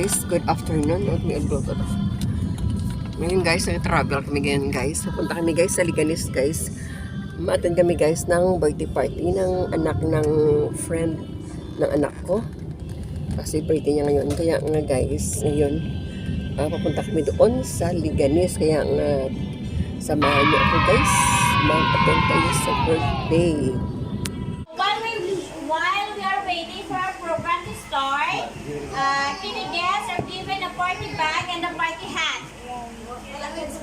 guys, good afternoon. May advocate ko. Ngayon guys, nag-travel kami ngayon guys. Napunta kami guys sa Liganis guys. Ma-attend kami guys ng birthday party ng anak ng friend ng anak ko. Kasi birthday niya ngayon. Kaya nga guys, ngayon, ah, papunta kami doon sa Liganis. Kaya nga, samahan niyo ako guys. Mag-attend tayo sa birthday. While we, while we are waiting for our program to start, uh, party bag and a party hat.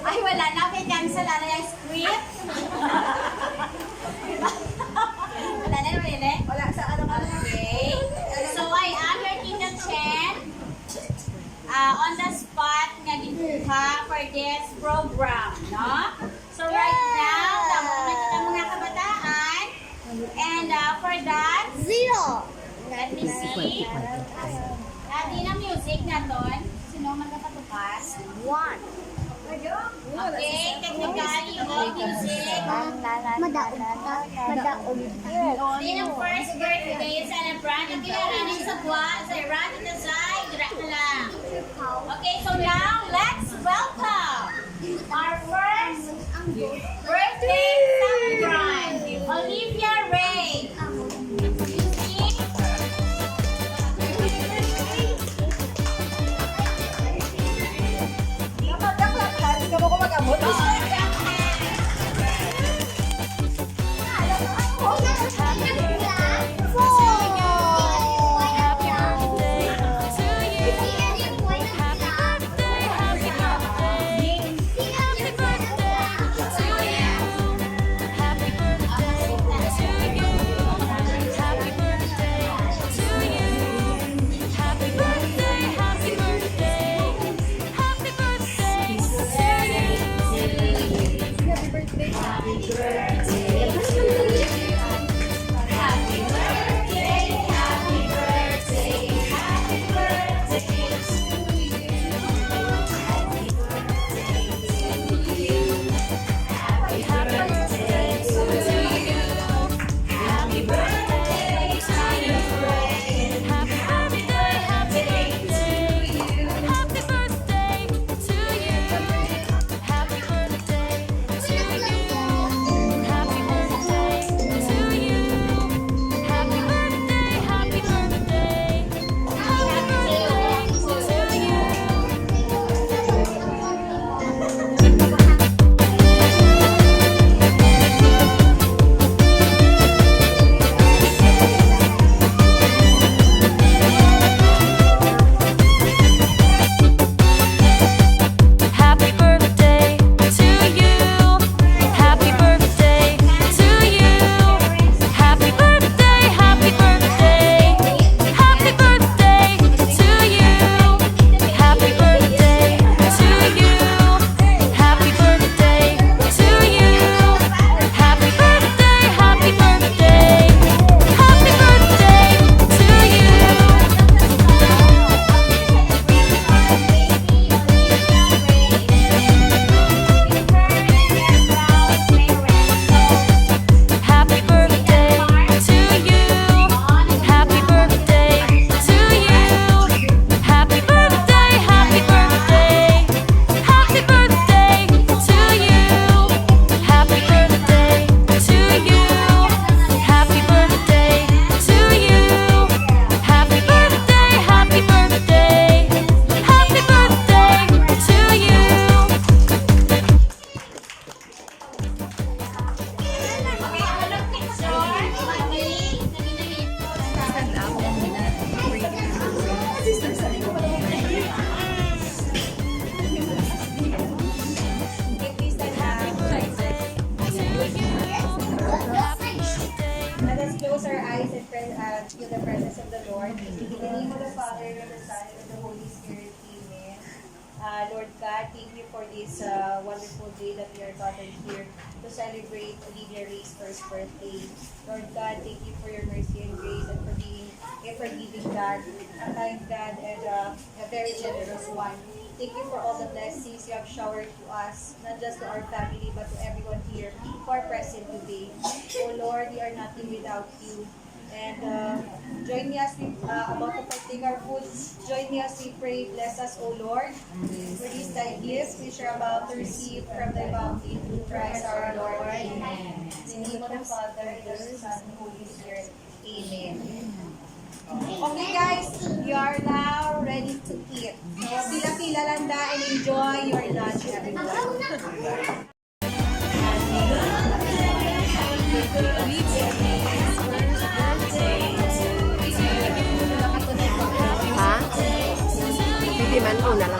Ay, wala na. May cancel na yung script. wala na naman yun. Wala sa ano ka Okay. So, I am your Tita Chen. Uh, on the spot nga gikuha for this program, no? So right now, tamo na kita mga kabataan. And uh, for that, Zero. let me see. Di na music na ton. Sino magkakatupas? One. Okay, technically, all music. Madaon. Madaon. Sino first birthday celebrant? Ang kilalanin sa buwan, sa Iran, ito sa Idra na lang. Okay, so now, let's welcome our first birthday celebrant, wonderful day that we are gathered here to celebrate Olivia Ray's first birthday. Lord God, thank you for your mercy and grace and for being a forgiving God, a kind God, and uh, a very generous one. Thank you for all the blessings you have showered to us, not just to our family, but to everyone here who are present today. Oh Lord, we are nothing without you. And uh, join me as we uh, about to partake our food. Join me as we pray, bless us, O Lord. These thy gifts which are about to receive from thy bounty through Christ our Lord. Amen. In the name of the Father, and the Son, and Holy Spirit. Amen. Okay guys, you are now ready to eat. Pila-pila lang and enjoy your lunch everyone. นั้น